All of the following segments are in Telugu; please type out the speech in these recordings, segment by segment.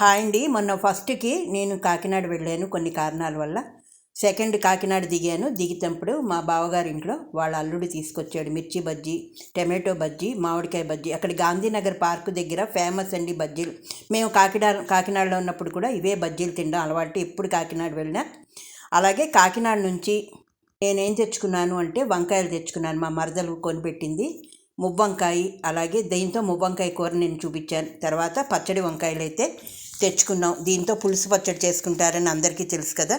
హాయ్ అండి. మొన్న ఫస్ట్కి నేను కాకినాడ వెళ్ళాను కొన్ని కారణాల వల్ల. సెకండ్ కాకినాడ దిగాను. దిగినప్పుడు మా బావగారి ఇంట్లో వాళ్ళ అల్లుడు తీసుకొచ్చాడు. మిర్చి బజ్జీ టమాటో బజ్జీ మామిడికాయ బజ్జీ. అక్కడ గాంధీనగర్ పార్కు దగ్గర ఫేమస్ అండి బజ్జీలు. మేము కాకినాడ కాకినాడలో ఉన్నప్పుడు కూడా ఇవే బజ్జీలు తినడం అలవాటు. ఎప్పుడు కాకినాడ వెళ్ళినా. అలాగే కాకినాడ నుంచి నేనేం తెచ్చుకున్నాను అంటే వంకాయలు తెచ్చుకున్నాను. మా మరదలు కొనిపెట్టింది మువ్వంకాయ. అలాగే దీంతో మువ్వంకాయ కూర నేను చూపించాను. తర్వాత పచ్చడి వంకాయలు అయితే తెచ్చుకున్నాం. దీంతో పులుసు పచ్చడి చేసుకుంటారని అందరికీ తెలుసు కదా.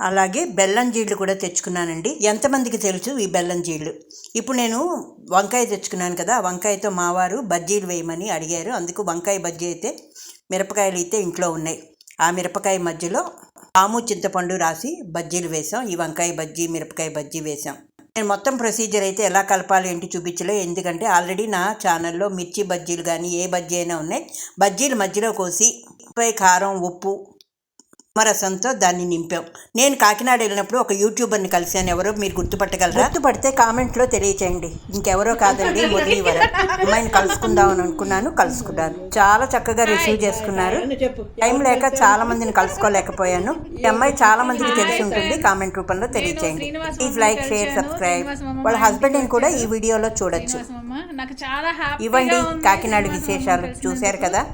అలాగే బెల్లం జీళ్ళు కూడా తెచ్చుకున్నానండి. ఎంతమందికి తెలుసు ఈ బెల్లం జీళ్ళు? ఇప్పుడు నేను వంకాయ తెచ్చుకున్నాను కదా వంకాయతో మావారు బజ్జీలు వేయమని అడిగారు. అందుకు వంకాయ బజ్జీ అయితే మిరపకాయలు అయితే ఇంట్లో ఉన్నాయి. ఆ మిరపకాయ మధ్యలో ఆము చింతపండు రాసి బజ్జీలు వేసాం ఈ వంకాయ బజ్జీ మిరపకాయ బజ్జీ వేసాం నేను మొత్తం ప్రొసీజర్ అయితే ఎలా కలపాలి ఏంటి చూపించలే. ఎందుకంటే ఆల్రెడీ నా ఛానల్లో మిర్చి బజ్జీలు కానీ ఏ బజ్జీ అయినా ఉన్నాయి. బజ్జీలు మధ్యలో కోసి పై కారం ఉప్పు రసంతో దాన్ని నింపాం. నేను కాకినాడ వెళ్ళినప్పుడు ఒక యూట్యూబర్ని కలిశాను. ఎవరో మీరు గుర్తుపట్టగలరా? గుర్తుపడితే కామెంట్లో తెలియచేయండి. ఇంకెవరో కాదండి మురళీవరం. అమ్మాయిని కలుసుకుందామని అనుకున్నాను కలుసుకున్నాను. చాలా చక్కగా రిసీవ్ చేసుకున్నారు. టైం లేక చాలా మందిని కలుసుకోలేకపోయాను. ఈ అమ్మాయి చాలా మందికి తెలిసి ఉంటుంది కామెంట్ రూపంలో తెలియచేయండి. Please like share subscribe. వాళ్ళ హస్బెండ్ని కూడా ఈ వీడియోలో చూడొచ్చు. ఇవ్వండి కాకినాడ విశేషాలు. చూశారు కదా?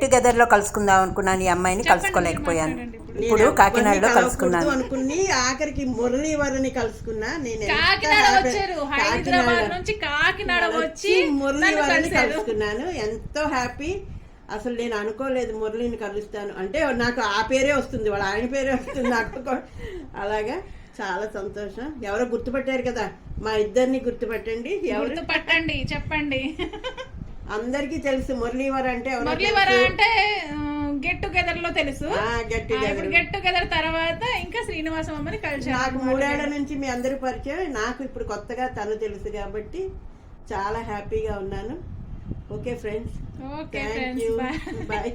టుగెదర్లో కలుసుకుందాం అనుకున్నాను ఈ అమ్మాయిని కలుసుకోలేకపోయాను. ఇప్పుడు కాకినాడలో కలుసుకున్నాను. అనుకుని ఆఖరికి మురళీవరని కలుసుకున్నా. నేను కాకినాడ వచ్చారు. హైదరాబాద్ నుంచి కాకినాడ వచ్చి నన్ను మురళీవరని కలిశారు. కలుసుకున్నాను. ఎంతో హ్యాపీ అసలు నేను అనుకోలేదు మురళిని కలుస్తాను. అంటే నాకు ఆ పేరే వస్తుంది. వాళ్ళ ఆయన పేరే వస్తుంది. నాకు. అలాగా చాలా సంతోషం. ఎవరో గుర్తుపట్టారు కదా? మా ఇద్దరిని గుర్తుపట్టండి. ఎవరు? పట్టండి చెప్పండి. అందరికీ తెలుసు. మురళీవర అంటే మురళీవర. అంటే గెట్ టుగెదర్లో తెలుసు. ఇప్పుడు. గెట్ టుగెదర్ తర్వాత ఇంకా శ్రీనివాసం అమ్మని కలిసారు నాకు మూడేళ్ళ నుంచి మీ అందరి పరిచయం. నాకు ఇప్పుడు కొత్తగా తను తెలుసు కాబట్టి చాలా హ్యాపీగా ఉన్నాను. Okay friends okay thank you bye bye